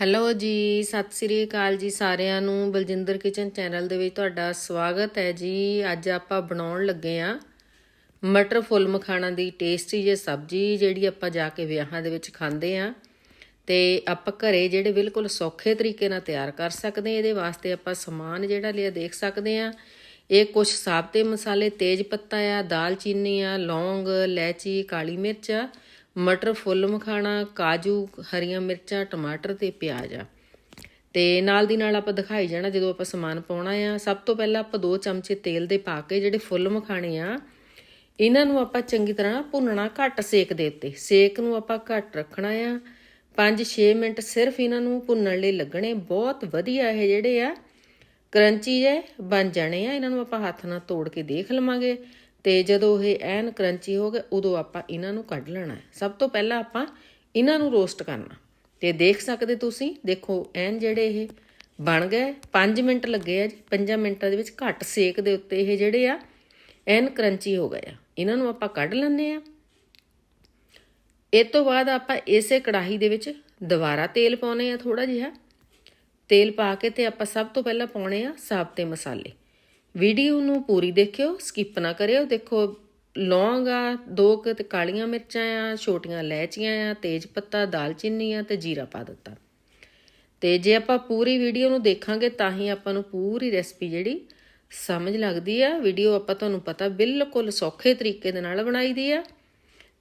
Hello ਜੀ, ਸਤਿ ਸ੍ਰੀ ਅਕਾਲ ਜੀ ਸਾਰਿਆਂ ਨੂੰ। ਬਲਜਿੰਦਰ ਕਿਚਨ ਚੈਨਲ ਦੇ ਵਿੱਚ ਤੁਹਾਡਾ ਸਵਾਗਤ ਹੈ ਜੀ। ਅੱਜ ਆਪਾਂ ਬਣਾਉਣ ਲੱਗੇ ਆ ਮਟਰ ਫੁੱਲ ਮਖਾਣਾ ਦੀ ਟੇਸਟੀ ਜੇ ਸਬਜ਼ੀ, ਜਿਹੜੀ ਆਪਾਂ ਜਾ ਕੇ ਵਿਆਹਾਂ ਦੇ ਵਿੱਚ ਖਾਂਦੇ ਆ ਤੇ ਆਪਾਂ ਘਰੇ ਜਿਹੜੇ ਬਿਲਕੁਲ ਸੌਖੇ ਤਰੀਕੇ ਨਾਲ ਤਿਆਰ ਕਰ ਸਕਦੇ ਇਹਦੇ ਵਾਸਤੇ ਆਪਾਂ ਸਮਾਨ ਜਿਹੜਾ ਲਿਆ ਦੇਖ ਸਕਦੇ ਆ ਇਹ ਕੁਝ ਸਾਬਤੇ ਮਸਾਲੇ, ਤੇਜ ਪੱਤਾ ਆ, ਦਾਲਚੀਨੀ ਆ, ਲੌਂਗ, ਇਲਾਇਚੀ, ਕਾਲੀ ਮਿਰਚ ਆ। ਮਟਰ ਫੁੱਲ ਮਖਾਣਾ, ਕਾਜੂ, ਹਰੀਆਂ ਮਿਰਚਾਂ, ਟਮਾਟਰ ਤੇ ਪਿਆਜ਼ ਆ। ਤੇ ਨਾਲ ਦੀ ਨਾਲ ਆਪਾਂ ਦਿਖਾਈ ਜਾਣਾ ਜਦੋਂ ਆਪਾਂ ਸਮਾਨ ਪਾਉਣਾ ਆ, ਸਭ ਤੋਂ ਪਹਿਲਾਂ ਆਪਾਂ 2 ਚਮਚੇ ਤੇਲ ਦੇ ਪਾ ਕੇ ਜਿਹੜੇ ਫੁੱਲ ਮਖਾਣੇ ਆ, ਇਹਨਾਂ ਨੂੰ ਆਪਾਂ ਚੰਗੀ ਤਰ੍ਹਾਂ ਭੁੰਨਣਾ ਘੱਟ ਸੇਕ ਦੇ ਉੱਤੇ। ਸੇਕ ਨੂੰ ਆਪਾਂ ਘੱਟ ਰੱਖਣਾ ਆ। 5-6 ਮਿੰਟ ਸਿਰਫ ਇਹਨਾਂ ਨੂੰ ਭੁੰਨਣ ਲਈ ਲੱਗਣੇ। ਬਹੁਤ ਵਧੀਆ ਇਹ ਜਿਹੜੇ ਆ, ਕਰੰਚੀ ਜੇ ਬਣ ਜਾਣੇ ਆ। ਇਹਨਾਂ ਨੂੰ ਆਪਾਂ ਹੱਥ ਨਾਲ ਤੋੜ ਕੇ ਦੇਖ ਲਵਾਂਗੇ। ਤੇ ਜਦੋਂ ਇਹ ਐਨ ਕਰੰਚੀ ਹੋ ਗਏ, ਉਦੋਂ ਆਪਾਂ ਇਹਨਾਂ ਨੂੰ ਕੱਢ ਲੈਣਾ ਹੈ। ਸਭ ਤੋਂ ਪਹਿਲਾਂ ਆਪਾਂ ਇਹਨਾਂ ਨੂੰ ਰੋਸਟ ਕਰਨਾ। ਤੇ ਦੇਖ ਸਕਦੇ ਤੁਸੀਂ, ਦੇਖੋ, ਐਨ ਜਿਹੜੇ ਇਹ ਬਣ ਗਏ 5 ਮਿੰਟ ਲੱਗੇ ਆ ਜੀ 5 ਮਿੰਟਾਂ ਦੇ ਵਿੱਚ ਘੱਟ ਸੇਕ ਦੇ ਉੱਤੇ ਇਹ ਜਿਹੜੇ ਆ, ਐਨ ਕਰੰਚੀ ਹੋ ਗਏ ਆ। ਇਹਨਾਂ ਨੂੰ ਆਪਾਂ ਕੱਢ ਲੈਂਦੇ ਆ। ਇਹ ਤੋਂ ਬਾਅਦ ਆਪਾਂ ਇਸੇ ਕੜਾਹੀ ਦੇ ਵਿੱਚ ਦੁਬਾਰਾ ਤੇਲ ਪਾਉਨੇ ਆ ਥੋੜਾ ਜਿਹਾ। ਤੇਲ ਪਾ ਕੇ ਤੇ ਆਪਾਂ ਸਭ ਤੋਂ ਪਹਿਲਾਂ ਪਾਉਣੇ ਆ ਸਾਬਤੇ ਮਸਾਲੇ। ਵੀਡੀਓ ਨੂੰ ਪੂਰੀ ਦੇਖਿਓ ਸਕਿਪ ਨਾ ਕਰਿਓ। ਦੇਖੋ, ਲੌਂਗ ਆ, ਦੋ ਕੁ ਤੇ ਕਾਲੀਆਂ ਮਿਰਚਾਂ ਆ, ਛੋਟੀਆਂ ਇਲਾਇਚੀਆਂ ਆ, ਤੇਜ ਪੱਤਾ ਦਾਲਚੀਨੀ ਆ ਤੇ ਜੀਰਾ ਪਾ ਦਿੱਤਾ। ਤੇ ਜੇ ਆਪਾਂ ਪੂਰੀ ਵੀਡੀਓ ਨੂੰ ਦੇਖਾਂਗੇ, ਤਾਂ ਹੀ ਆਪਾਂ ਨੂੰ ਪੂਰੀ ਰੈਸਪੀ ਜਿਹੜੀ ਸਮਝ ਲੱਗਦੀ ਆ। ਵੀਡੀਓ ਆਪਾਂ ਤੁਹਾਨੂੰ ਪਤਾ ਬਿਲਕੁਲ ਸੌਖੇ ਤਰੀਕੇ ਦੇ ਨਾਲ ਬਣਾਈ ਦੀ ਆ।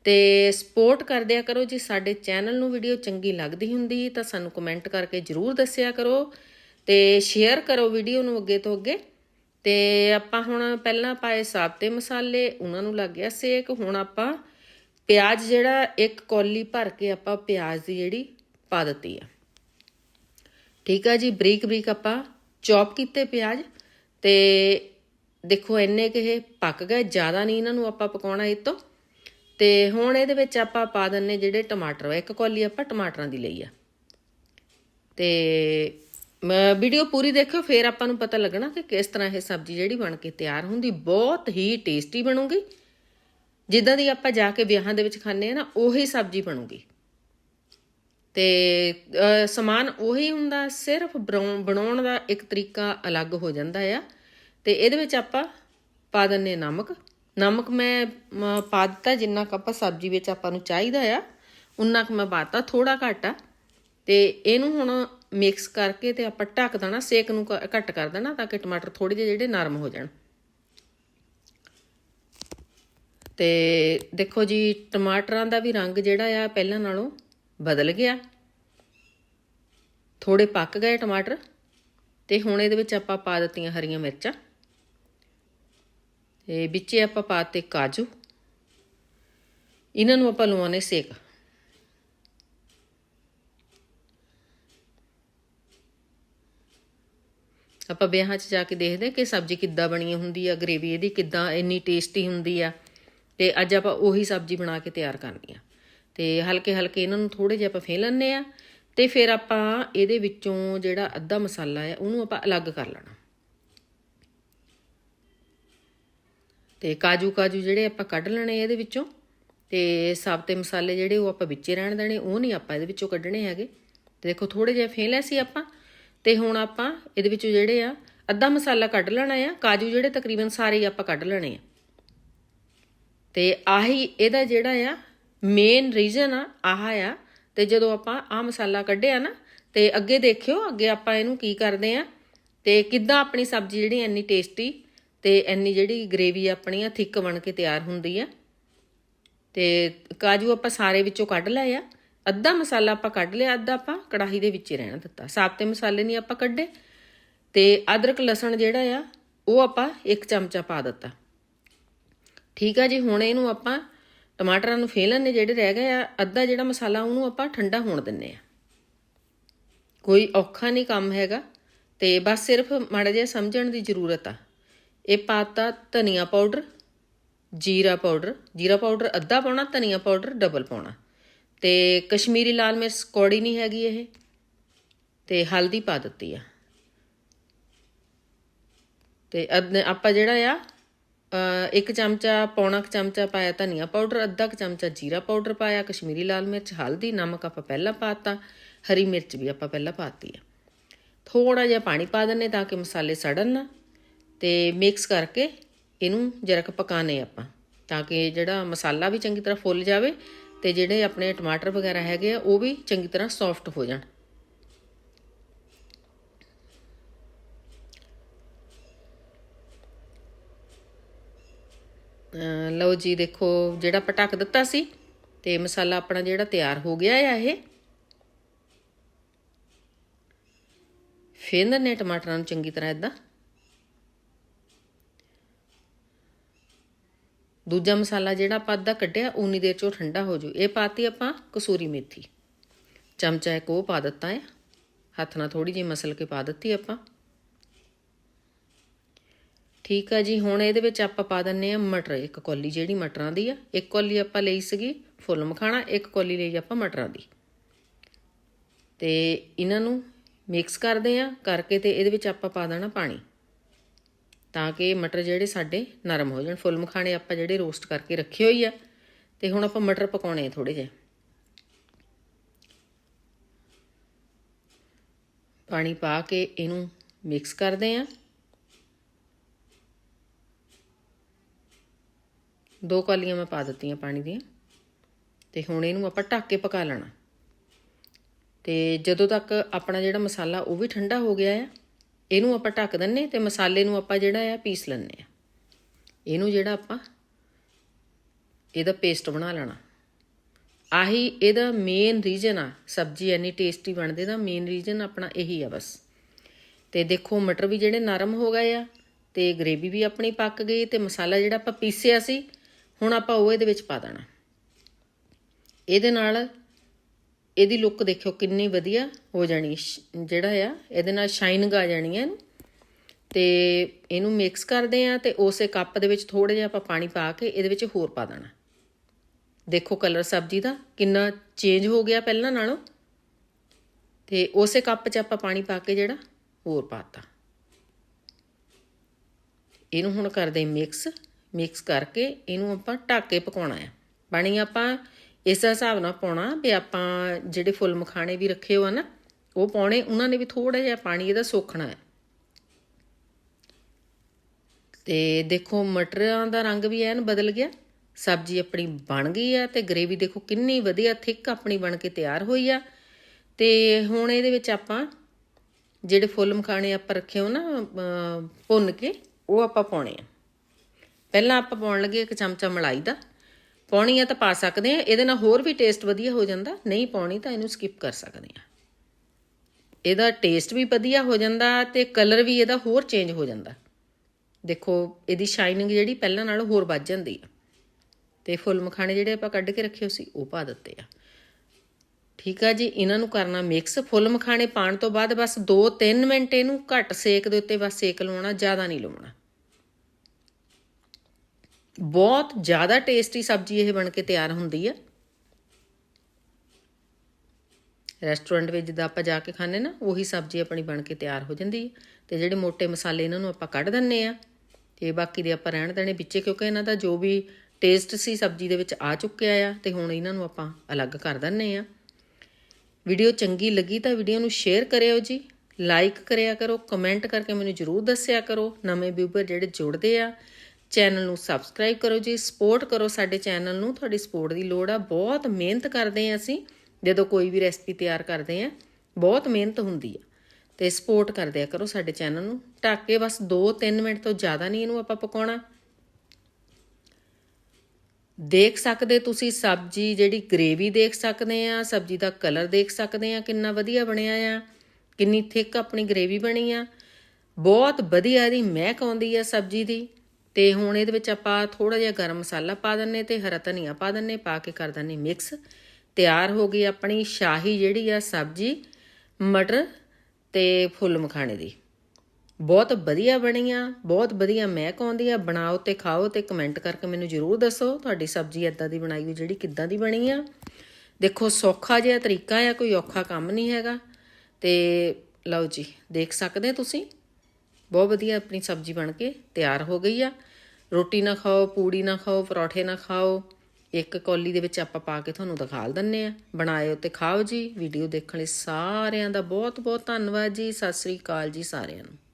ਤੇ ਸਪੋਰਟ ਕਰਦਿਆ ਕਰੋ ਜੀ, ਸਾਡੇ ਚੈਨਲ ਨੂੰ ਵੀਡੀਓ ਚੰਗੀ ਲੱਗਦੀ ਹੁੰਦੀ ਤਾਂ ਸਾਨੂੰ ਕਮੈਂਟ ਕਰਕੇ ਜਰੂਰ ਦੱਸਿਆ ਕਰੋ ਤੇ ਸ਼ੇਅਰ ਕਰੋ ਵੀਡੀਓ ਨੂੰ ਅੱਗੇ ਤੋਂ ਅੱਗੇ। ਤੇ ਆਪਾਂ ਹੁਣ ਪਹਿਲਾਂ ਪਾਏ ਸਾਬਤੇ ਮਸਾਲੇ, ਉਹਨਾਂ ਨੂੰ ਲੱਗ ਗਿਆ ਸੇਕ, ਹੁਣ ਆਪਾਂ ਪਿਆਜ਼ ਜਿਹੜਾ ਇੱਕ ਕੌਲੀ ਭਰ ਕੇ ਆਪਾਂ ਪਿਆਜ਼ ਦੀ ਜਿਹੜੀ ਪਾ ਦਿੱਤੀ ਆ। ਠੀਕ ਆ ਜੀ ਬਰੀਕ ਬਰੀਕ ਆਪਾਂ ਚੌਪ ਕੀਤੇ ਪਿਆਜ਼ ਤੇ ਦੇਖੋ ਇੰਨੇ ਕਿ ਇਹ ਪੱਕ ਗਏ, ਜ਼ਿਆਦਾ ਨਹੀਂ ਇਹਨਾਂ ਨੂੰ ਆਪਾਂ ਪਕਾਉਣਾ ਇਹ ਤੋਂ ਤੇ ਹੁਣ ਇਹਦੇ ਵਿੱਚ ਆਪਾਂ ਪਾ ਦਿੰਨੇ ਜਿਹੜੇ ਟਮਾਟਰ, ਇੱਕ ਕੌਲੀ ਆਪਾਂ ਟਮਾਟਰਾਂ ਦੀ ਲਈ ਆ। ਤੇ ਵੀਡੀਓ ਪੂਰੀ ਦੇਖਿਓ ਫਿਰ ਆਪਾਂ ਨੂੰ ਪਤਾ ਲੱਗਣਾ ਕਿ ਕਿਸ ਤਰ੍ਹਾਂ ਇਹ ਸਬਜ਼ੀ ਜਿਹੜੀ ਬਣ ਕੇ ਤਿਆਰ ਹੁੰਦੀ, ਬਹੁਤ ਹੀ ਟੇਸਟੀ ਬਣੂਗੀ। ਜਿੱਦਾਂ ਦੀ ਆਪਾਂ ਜਾ ਕੇ ਵਿਆਹਾਂ ਦੇ ਵਿੱਚ ਖਾਂਦੇ ਆ ਨਾ, ਉਹੀ ਸਬਜ਼ੀ ਬਣੂਗੀ। ਤੇ ਸਮਾਨ ਉਹੀ ਹੁੰਦਾ, ਸਿਰਫ ਬਣਾਉਣ ਦਾ ਇੱਕ ਤਰੀਕਾ ਅਲੱਗ ਹੋ ਜਾਂਦਾ ਆ। ਤੇ ਇਹਦੇ ਵਿੱਚ ਆਪਾਂ ਪਾ ਦਿੰਨੇ ਨਮਕ। ਨਮਕ ਮੈਂ ਪਾ ਦਿੱਤਾ, ਜਿੰਨਾ ਕੁ ਆਪਾਂ ਸਬਜ਼ੀ ਵਿੱਚ ਆਪਾਂ ਨੂੰ ਚਾਹੀਦਾ ਆ, ਉਨਾ ਕੁ ਮੈਂ ਪਾਤਾ ਥੋੜਾ ਘੱਟ ਆ। ਤੇ ਇਹਨੂੰ ਹੁਣ ਮਿਕਸ ਕਰਕੇ ਤੇ ਆਪਾਂ ਢੱਕ ਦੇਣਾ, ਸੇਕ ਨੂੰ ਘੱਟ ਕਰ ਦੇਣਾ ਤਾਂ ਕਿ ਟਮਾਟਰ ਥੋੜੇ ਜਿਹੇ ਜਿਹੜੇ ਨਰਮ ਹੋ ਜਾਣ। ਤੇ ਦੇਖੋ ਜੀ, ਟਮਾਟਰਾਂ ਦਾ ਵੀ ਰੰਗ ਜਿਹੜਾ ਆ ਪਹਿਲਾਂ ਨਾਲੋਂ ਬਦਲ ਗਿਆ। ਥੋੜੇ ਪੱਕ ਗਏ ਟਮਾਟਰ ਤੇ ਹੁਣ ਇਹਦੇ ਵਿੱਚ ਆਪਾਂ ਪਾ ਦਿੱਤੀਆਂ ਹਰੀਆਂ ਮਿਰਚਾਂ। ਤੇ ਵਿੱਚੇ ਆਪਾਂ ਪਾਤੇ ਕਾਜੂ। ਇਹਨਾਂ ਨੂੰ ਆਪਾਂ ਲਵਾਉਣੇ ਸੇਕ। ਆਪਾਂ ਵਿਆਹਾਂ 'ਚ ਜਾ ਕੇ ਦੇਖਦੇ ਕਿ ਸਬਜ਼ੀ ਕਿੱਦਾਂ ਬਣੀ ਹੁੰਦੀ ਆ, ਗ੍ਰੇਵੀ ਇਹਦੀ ਕਿੱਦਾਂ, ਇੰਨੀ ਟੇਸਟੀ ਹੁੰਦੀ ਆ। ਤੇ ਅੱਜ ਆਪਾਂ ਉਹੀ ਸਬਜ਼ੀ ਬਣਾ ਕੇ ਤਿਆਰ ਕਰਨੀ ਆ। ਤੇ ਹਲਕੇ ਹਲਕੇ ਇਹਨਾਂ ਨੂੰ ਥੋੜੇ ਜਿਹਾ ਆਪਾਂ ਫੇਲ ਲੈਣੇ ਆ ਤੇ ਫਿਰ ਆਪਾਂ ਇਹਦੇ ਵਿੱਚੋਂ ਜਿਹੜਾ ਅੱਧਾ ਮਸਾਲਾ ਹੈ ਉਹਨੂੰ ਆਪਾਂ ਅਲੱਗ ਕਰ ਲੈਣਾ। ਤੇ ਕਾਜੂ ਕਾਜੂ ਜਿਹੜੇ ਆਪਾਂ ਕੱਢ ਲੈਣੇ ਇਹਦੇ ਵਿੱਚੋਂ, ਤੇ ਸਾਬਤੇ ਮਸਾਲੇ ਜਿਹੜੇ ਉਹ ਆਪਾਂ ਵਿੱਚੇ ਰਹਿਣ ਦੇਣੇ, ਉਹ ਨਹੀਂ ਆਪਾਂ ਇਹਦੇ ਵਿੱਚੋਂ ਕੱਢਣੇ ਹੈਗੇ। ਤੇ ਦੇਖੋ ਥੋੜੇ ਜਿਹਾ ਫੇਲ ਸੀ ਆਪਾਂ ਤੇ ਹੁਣ ਆਪਾਂ ਇਹਦੇ ਵਿੱਚੋਂ ਜਿਹੜੇ ਆ, ਅੱਧਾ ਮਸਾਲਾ ਕੱਢ ਲੈਣਾ ਆ, ਕਾਜੂ ਜਿਹੜੇ ਤਕਰੀਬਨ ਸਾਰੇ ਆਪਾਂ ਕੱਢ ਲੈਣੇ ਆ। ਤੇ ਆਹੀ ਇਹਦਾ ਜਿਹੜਾ ਆ ਮੇਨ ਰੀਜ਼ਨ ਆ, ਆਹ ਆ। ਤੇ ਜਦੋਂ ਆਪਾਂ ਆ ਮਸਾਲਾ ਕੱਢਿਆ ਨਾ, ਤੇ ਅੱਗੇ ਦੇਖਿਓ, ਅੱਗੇ ਆਪਾਂ ਇਹਨੂੰ ਕੀ ਕਰਦੇ ਆ, ਤੇ ਕਿੱਦਾਂ ਆਪਣੀ ਸਬਜ਼ੀ ਜਿਹੜੀ ਇੰਨੀ ਟੇਸਟੀ ਤੇ ਇੰਨੀ ਜਿਹੜੀ ਗ੍ਰੇਵੀ ਆਪਣੀ ਆ, ਥਿੱਕ ਬਣ ਕੇ ਤਿਆਰ ਹੁੰਦੀ ਆ। ਤੇ ਕਾਜੂ ਆਪਾਂ ਸਾਰੇ ਵਿੱਚੋਂ ਕੱਢ ਲਏ ਆ। ਅੱਧਾ ਮਸਾਲਾ ਆਪਾਂ ਕੱਢ ਲਿਆ, ਅੱਧਾ ਆਪਾਂ ਕੜਾਹੀ ਦੇ ਵਿੱਚ ਹੀ ਰਹਿਣ ਦਿੱਤਾ। ਸਾਬਤੇ ਮਸਾਲੇ ਨਹੀਂ ਆਪਾਂ ਕੱਢੇ। ਤੇ ਅਦਰਕ, ਲਸਣ ਜਿਹੜਾ ਆ, ਉਹ ਆਪਾਂ ਇੱਕ ਚਮਚਾ ਪਾ ਦਿੱਤਾ। ਠੀਕ ਆ ਜੀ, ਹੁਣ ਇਹਨੂੰ ਆਪਾਂ ਟਮਾਟਰਾਂ ਨੂੰ ਫੇਲਣ ਨੇ ਜਿਹੜੇ ਰਹਿ ਗਏ ਆ, ਅੱਧਾ ਜਿਹੜਾ ਮਸਾਲਾ ਉਹਨੂੰ ਆਪਾਂ ਠੰਡਾ ਹੋਣ ਦਿੰਨੇ ਆ। ਕੋਈ ਔਖਾ ਨਹੀਂ ਕੰਮ ਹੈਗਾ। ਤੇ ਬਸ ਸਿਰਫ ਮਾੜਾ ਜਿਹਾ ਸਮਝਣ ਦੀ ਜ਼ਰੂਰਤ ਆ। ਇਹ ਪਾਤਾ ਧਨੀਆ ਪਾਊਡਰ, ਜੀਰਾ ਪਾਊਡਰ। ਜੀਰਾ ਪਾਊਡਰ ਅੱਧਾ ਪਾਉਣਾ, ਧਨੀਆ ਪਾਊਡਰ ਡਬਲ ਪਾਉਣਾ। ਤੇ ਕਸ਼ਮੀਰੀ ਲਾਲ ਮਿਰਚ ਕੌੜੀ ਨਹੀਂ ਹੈਗੀ ਇਹ, ਤੇ ਹਲਦੀ ਪਾ ਦਿੱਤੀ ਆ। ਤੇ ਆਪਾਂ ਜਿਹੜਾ ਆ ਇੱਕ ਚਮਚਾ, ਪੌਣਾ ਕੁ ਚਮਚਾ ਪਾਇਆ ਧਨੀਆ ਪਾਊਡਰ, ਅੱਧਾ ਕੁ ਚਮਚਾ ਜੀਰਾ ਪਾਊਡਰ ਪਾਇਆ, ਕਸ਼ਮੀਰੀ ਲਾਲ ਮਿਰਚ, ਹਲਦੀ, ਨਮਕ ਆਪਾਂ ਪਹਿਲਾਂ ਪਾਤਾ, ਹਰੀ ਮਿਰਚ ਵੀ ਆਪਾਂ ਪਹਿਲਾਂ ਪਾਤੀ ਆ। ਥੋੜਾ ਜਿਹਾ ਪਾਣੀ ਪਾ ਦਿੰਨੇ ਤਾਂ ਕਿ ਮਸਾਲੇ ਸੜਨ ਨਾ, ਤੇ ਮਿਕਸ ਕਰਕੇ ਇਹਨੂੰ ਜਰਾ ਕੁ ਪਕਾਣੇ ਆਪਾਂ, ਤਾਂ ਕਿ ਜਿਹੜਾ ਮਸਾਲਾ ਵੀ ਚੰਗੀ ਤਰ੍ਹਾਂ ਫੁੱਲ ਜਾਵੇ ਤੇ ਜਿਹੜੇ ਆਪਣੇ ਟਮਾਟਰ ਵਗੈਰਾ ਹੈਗੇ ਆ, ਉਹ ਵੀ ਚੰਗੀ ਤਰ੍ਹਾਂ ਸੌਫਟ ਹੋ ਜਾਣ। ਲਓ ਜੀ, ਦੇਖੋ ਜਿਹੜਾ ਪਟਕ ਦਿੱਤਾ ਸੀ, ਤੇ ਮਸਾਲਾ ਆਪਣਾ ਜਿਹੜਾ ਤਿਆਰ ਹੋ ਗਿਆ ਆ ਇਹ। ਫੇਰ ਨੇ ਟਮਾਟਰਾਂ ਨੂੰ ਚੰਗੀ ਤਰ੍ਹਾਂ ਇਦਾਂ ਦੂਜਾ ਮਸਾਲਾ ਜਿਹੜਾ ਆਪਾਂ ਅੱਧਾ ਕੱਢਿਆ ਉਨੀ ਦੇਰ ਚ ਉਹ ਠੰਡਾ ਹੋ ਜੂ। ਇਹ ਪਾਤੀ ਆਪਾਂ ਕਸੂਰੀ ਮੇਥੀ। ਚਮਚਾ ਇੱਕ ਉਹ ਪਾ ਦਿੱਤਾ ਹੈ ਹੱਥ ਨਾਲ ਥੋੜੀ ਜਿਹੀ ਮਸਲ ਕੇ ਪਾ ਦਿੱਤੀ ਆਪਾਂ। ਠੀਕ ਆ ਜੀ, ਹੁਣ ਇਹਦੇ ਵਿੱਚ ਆਪਾਂ ਪਾ ਦਿੰਨੇ ਆ ਮਟਰ। ਇੱਕ ਕੌਲੀ ਜਿਹੜੀ ਮਟਰਾਂ ਦੀ ਆ, ਇੱਕ ਕੌਲੀ ਆਪਾਂ ਲਈ ਸੀਗੀ ਫੁੱਲ ਮਖਾਣਾ, ਇੱਕ ਕੌਲੀ ਲਈ ਆਪਾਂ ਮਟਰਾਂ ਦੀ। ਤੇ ਇਹਨਾਂ ਨੂੰ ਮਿਕਸ ਕਰਦੇ ਆ, ਕਰਕੇ ਤੇ ਇਹਦੇ ਵਿੱਚ ਆਪਾਂ ਪਾ ਦੇਣਾ ਪਾਣੀ। ਤਾਂ ਕਿ ਮਟਰ ਜਿਹੜੇ ਸਾਡੇ ਨਰਮ ਹੋ ਜਾਣ। ਫੁੱਲ ਮਖਾਣੇ ਆਪਾਂ ਜਿਹੜੇ ਰੋਸਟ ਕਰਕੇ ਰੱਖੇ ਹੋਈ ਆ। ਤੇ ਹੁਣ ਆਪਾਂ ਮਟਰ ਪਕਾਉਣੇ ਆ ਥੋੜੇ ਜਿਹੇ। ਪਾਣੀ ਪਾ ਕੇ ਇਹਨੂੰ ਮਿਕਸ ਕਰਦੇ ਆ। ਦੋ ਕਾਲੀਆਂ ਮੈਂ ਪਾ ਦਿੱਤੀਆਂ ਪਾਣੀ ਦੀਆਂ। ਤੇ ਹੁਣ ਇਹਨੂੰ ਆਪਾਂ ਢੱਕ ਕੇ ਪਕਾ ਲੈਣਾ। ਤੇ ਜਦੋਂ ਤੱਕ ਆਪਣਾ ਜਿਹੜਾ ਮਸਾਲਾ ਉਹ ਵੀ ਠੰਡਾ ਹੋ ਗਿਆ ਆ ਇਹਨੂੰ ਆਪਾਂ ਢੱਕ ਦਿੰਨੇ ਤੇ ਮਸਾਲੇ ਨੂੰ ਆਪਾਂ ਜਿਹੜਾ ਆ ਪੀਸ ਲੈਣੇ ਆ ਇਹਨੂੰ ਜਿਹੜਾ ਆਪਾਂ ਇਹਦਾ ਪੇਸਟ ਬਣਾ ਲੈਣਾ। ਆਹੀ ਇਹਦਾ ਮੇਨ ਰੀਜਨ ਆ, ਸਬਜ਼ੀ ਇੰਨੀ ਟੇਸਟੀ ਬਣਦੇ ਦਾ ਮੇਨ ਰੀਜਨ ਆਪਣਾ ਇਹੀ ਆ ਬਸ। ਤੇ ਦੇਖੋ ਮਟਰ ਵੀ ਜਿਹੜੇ ਨਰਮ ਹੋ ਗਏ ਆ ਤੇ ਗ੍ਰੇਵੀ ਵੀ ਆਪਣੀ ਪੱਕ ਗਈ ਤੇ ਮਸਾਲਾ ਜਿਹੜਾ ਆਪਾਂ ਪੀਸਿਆ ਸੀ, ਹੁਣ ਆਪਾਂ ਉਹ ਇਹਦੇ ਵਿੱਚ ਪਾ ਦੇਣਾ। ਇਹਦੇ ਨਾਲ ਇਹਦੀ ਲੁੱਕ ਦੇਖਿਓ ਕਿੰਨੀ ਵਧੀਆ ਹੋ ਜਾਣੀ, ਜਿਹੜਾ ਆ, ਇਹਦੇ ਨਾਲ ਸ਼ਾਈਨਿੰਗ ਆ ਜਾਣੀ ਹੈ ਇਹਨੂੰ। ਤੇ ਇਹਨੂੰ ਮਿਕਸ ਕਰਦੇ ਆ ਤੇ ਉਸੇ ਕੱਪ ਦੇ ਵਿੱਚ ਥੋੜਾ ਜਿਹਾ ਆਪਾਂ ਪਾਣੀ ਪਾ ਕੇ ਇਹਦੇ ਵਿੱਚ ਹੋਰ ਪਾ ਦੇਣਾ। ਦੇਖੋ ਕਲਰ ਸਬਜ਼ੀ ਦਾ ਕਿੰਨਾ ਚੇਂਜ ਹੋ ਗਿਆ ਪਹਿਲਾਂ ਨਾਲੋਂ। ਤੇ ਉਸੇ ਕੱਪ 'ਚ ਆਪਾਂ ਪਾਣੀ ਪਾ ਕੇ ਜਿਹੜਾ ਹੋਰ ਪਾਤਾ। ਇਹਨੂੰ ਹੁਣ ਕਰਦੇ ਮਿਕਸ ਮਿਕਸ ਕਰਕੇ ਇਹਨੂੰ ਆਪਾਂ ਢੱਕ ਕੇ ਪਕਾਉਣਾ ਆ। ਪਾਣੀ ਆਪਾਂ ਇਸ ਹਿਸਾਬ ਨਾਲ ਪਾਉਣਾ ਵੀ ਆਪਾਂ ਜਿਹੜੇ ਫੁੱਲ ਮਖਾਣੇ ਵੀ ਰੱਖੇ ਹੋ ਨਾ, ਉਹ ਪਾਉਣੇ, ਉਹਨਾਂ ਨੇ ਵੀ ਥੋੜਾ ਜਿਹਾ ਪਾਣੀ ਇਹਦਾ ਸੋਖਣਾ ਹੈ। ਤੇ ਦੇਖੋ, ਮਟਰਾਂ ਦਾ ਰੰਗ ਵੀ ਐਨ ਬਦਲ ਗਿਆ, ਸਬਜ਼ੀ ਆਪਣੀ ਬਣ ਗਈ ਆ ਤੇ ਗ੍ਰੇਵੀ ਦੇਖੋ ਕਿੰਨੀ ਵਧੀਆ ਥਿੱਕ ਆਪਣੀ ਬਣ ਕੇ ਤਿਆਰ ਹੋਈ ਆ। ਤੇ ਹੁਣ ਇਹਦੇ ਵਿੱਚ ਆਪਾਂ ਜਿਹੜੇ ਫੁੱਲ ਮਖਾਣੇ ਆਪਾਂ ਰੱਖੇ ਹੋ ਨਾ ਭੁੰਨ ਕੇ, ਉਹ ਆਪਾਂ ਪਾਉਣੇ ਆ। ਪਹਿਲਾਂ ਆਪਾਂ ਪਾਉਣ ਲੱਗੇ ਇੱਕ ਚਮਚਾ ਮਲਾਈ ਦਾ। ਪਾਉਣੀ ਆ ਤਾਂ ਪਾ ਸਕਦੇ ਆ, ਇਹਦੇ ਨਾਲ ਹੋਰ ਵੀ ਟੇਸਟ ਵਧੀਆ ਹੋ ਜਾਂਦਾ। ਨਹੀਂ ਪਾਉਣੀ ਤਾਂ ਇਹਨੂੰ ਸਕਿਪ ਕਰ ਸਕਦੇ ਆ। ਇਹਦਾ ਟੇਸਟ ਵੀ ਵਧੀਆ ਹੋ ਜਾਂਦਾ ਤੇ ਕਲਰ ਵੀ ਇਹਦਾ ਹੋਰ ਚੇਂਜ ਹੋ ਜਾਂਦਾ। ਦੇਖੋ, ਇਹਦੀ ਸ਼ਾਈਨਿੰਗ ਜਿਹੜੀ ਪਹਿਲਾਂ ਨਾਲੋਂ ਹੋਰ ਵੱਧ ਜਾਂਦੀ ਆ। ਤੇ ਫੁੱਲ ਮਖਾਣੇ ਜਿਹੜੇ ਆਪਾਂ ਕੱਢ ਕੇ ਰੱਖਿਓ ਸੀ, ਉਹ ਪਾ ਦਿੱਤੇ ਆ। ਠੀਕ ਆ ਜੀ, ਇਹਨਾਂ ਨੂੰ ਕਰਨਾ ਮਿਕਸ ਫੁੱਲ ਮਖਾਣੇ ਪਾਣ ਤੋਂ ਬਾਅਦ ਬਸ 2-3 ਮਿੰਟ ਇਹਨੂੰ ਘੱਟ ਸੇਕ ਦੇ ਉੱਤੇ ਬਸ ਸੇਕ ਲਵਾਉਣਾ, ਜ਼ਿਆਦਾ ਨਹੀਂ ਲਵਾਉਣਾ। ਬਹੁਤ ਜ਼ਿਆਦਾ ਟੇਸਟੀ ਸਬਜ਼ੀ ਇਹ ਬਣ ਕੇ ਤਿਆਰ ਹੁੰਦੀ ਆ। ਰੈਸਟੋਰੈਂਟ ਵਿੱਚ ਜਿੱਦਾਂ ਆਪਾਂ ਜਾ ਕੇ ਖਾਣੇ ਨਾ, ਉਹੀ ਸਬਜ਼ੀ ਆਪਣੀ ਬਣ ਕੇ ਤਿਆਰ ਹੋ ਜਾਂਦੀ ਹੈ ਤੇ ਜਿਹੜੇ ਮੋٹے ਮਸਾਲੇ ਇਹਨਾਂ ਨੂੰ ਆਪਾਂ ਕੱਢ ਦਿੰਨੇ ਆ, ਤੇ ਬਾਕੀ ਦੇ ਆਪਾਂ ਰਹਿਣ ਦੇਣੇ ਵਿੱਚੇ, ਕਿਉਂਕਿ ਇਹਨਾਂ ਦਾ ਜੋ ਵੀ ਟੇਸਟ ਸੀ ਸਬਜ਼ੀ ਦੇ ਵਿੱਚ ਆ ਚੁੱਕਿਆ ਆ, ਤੇ ਹੁਣ ਇਹਨਾਂ ਨੂੰ ਆਪਾਂ ਅਲੱਗ ਕਰ ਦਿੰਨੇ ਆ। ਵੀਡੀਓ ਚੰਗੀ ਲੱਗੀ ਤਾਂ ਵੀਡੀਓ ਨੂੰ ਸ਼ੇਅਰ ਕਰਿਓ ਜੀ ਲਾਈਕ ਕਰਿਆ ਕਰੋ ਕਮੈਂਟ ਕਰਕੇ ਮੈਨੂੰ ਜਰੂਰ ਦੱਸਿਆ ਕਰੋ, ਨਵੇਂ ਵਿਊਅਰ ਜਿਹੜੇ ਜੁੜਦੇ ਆ। ਚੈਨਲ ਨੂੰ ਸਬਸਕ੍ਰਾਈਬ ਕਰੋ ਜੀ, ਸਪੋਰਟ ਕਰੋ ਸਾਡੇ ਚੈਨਲ ਨੂੰ, ਤੁਹਾਡੀ ਸਪੋਰਟ ਦੀ ਲੋੜ ਆ, ਬਹੁਤ ਮਿਹਨਤ ਕਰਦੇ ਆ ਅਸੀਂ, ਜਦੋਂ ਕੋਈ ਵੀ ਰੈਸਪੀ ਤਿਆਰ ਕਰਦੇ ਆ ਬਹੁਤ ਮਿਹਨਤ ਹੁੰਦੀ ਆ, ਤੇ ਸਪੋਰਟ ਕਰਦੇ ਆ ਕਰੋ ਸਾਡੇ ਚੈਨਲ ਨੂੰ ਢੱਕ ਕੇ ਬਸ 2-3 ਮਿੰਟ ਤੋਂ ਜ਼ਿਆਦਾ ਨਹੀਂ ਇਹਨੂੰ ਆਪਾਂ ਪਕਾਉਣਾ। ਦੇਖ ਸਕਦੇ ਤੁਸੀਂ ਸਬਜ਼ੀ ਜਿਹੜੀ ਗ੍ਰੇਵੀ ਦੇਖ ਸਕਦੇ ਆ ਸਬਜ਼ੀ ਦਾ ਕਲਰ ਦੇਖ ਸਕਦੇ ਆ ਕਿੰਨਾ ਵਧੀਆ ਬਣਿਆ ਆ, ਕਿੰਨੀ ਥਿਕ ਆਪਣੀ ਗ੍ਰੇਵੀ ਬਣੀ ਆ। ਬਹੁਤ ਵਧੀਆ ਦੀ ਮਹਿਕ ਆਉਂਦੀ ਆ ਸਬਜ਼ੀ ਦੀ। ਤੇ ਹੁਣ ਇਹਦੇ ਵਿੱਚ ਆਪਾਂ ਥੋੜਾ ਜਿਹਾ ਗਰਮ ਮਸਾਲਾ ਪਾ ਦਿੰਨੇ ਤੇ ਹਰਾ ਧਨੀਆ ਪਾ ਦਿੰਨੇ ਪਾ ਕੇ ਕਰ ਦਿੰਨੇ ਮਿਕਸ ਤਿਆਰ ਹੋ ਗਈ ਆਪਣੀ ਸ਼ਾਹੀ ਜਿਹੜੀ ਆ ਸਬਜ਼ੀ, ਮਟਰ ਤੇ ਫੁੱਲ ਮਖਾਣੇ ਦੀ। ਬਹੁਤ ਵਧੀਆ ਬਣੀ ਆ ਬਹੁਤ ਵਧੀਆ ਮਹਿਕ ਆਉਂਦੀ ਆ, ਬਣਾਓ ਤੇ ਖਾਓ ਤੇ ਕਮੈਂਟ ਕਰਕੇ ਮੈਨੂੰ ਜਰੂਰ ਦੱਸੋ ਤੁਹਾਡੀ ਸਬਜ਼ੀ ਇਦਾਂ ਦੀ ਬਣਾਈ ਹੋਈ ਜਿਹੜੀ ਕਿੱਦਾਂ ਦੀ ਬਣੀ ਆ। ਦੇਖੋ, ਸੌਖਾ ਜਿਹਾ ਤਰੀਕਾ ਆ, ਕੋਈ ਔਖਾ ਕੰਮ ਨਹੀਂ ਹੈਗਾ। ਤੇ ਲਓ ਜੀ, ਦੇਖ ਸਕਦੇ ਤੁਸੀਂ? ਬਹੁਤ ਵਧੀਆ ਆਪਣੀ ਸਬਜ਼ੀ ਬਣ ਕੇ ਤਿਆਰ ਹੋ ਗਈ ਆ। ਰੋਟੀ ਨਾ ਖਾਓ, ਪੂੜੀ ਨਾ ਖਾਓ, ਪਰੌਠੇ ਨਾ ਖਾਓ। ਇੱਕ ਕੌਲੀ ਦੇ ਵਿੱਚ ਆਪਾਂ ਪਾ ਕੇ ਤੁਹਾਨੂੰ ਦਿਖਾ ਦਿੰਨੇ ਆ। ਬਣਾਇਓ ਤੇ ਖਾਓ ਜੀ। ਵੀਡੀਓ ਦੇਖਣ ਲਈ ਸਾਰਿਆਂ ਦਾ ਬਹੁਤ ਬਹੁਤ ਧੰਨਵਾਦ ਜੀ। ਸਤਿ ਸ੍ਰੀ ਅਕਾਲ ਜੀ ਸਾਰਿਆਂ ਨੂੰ।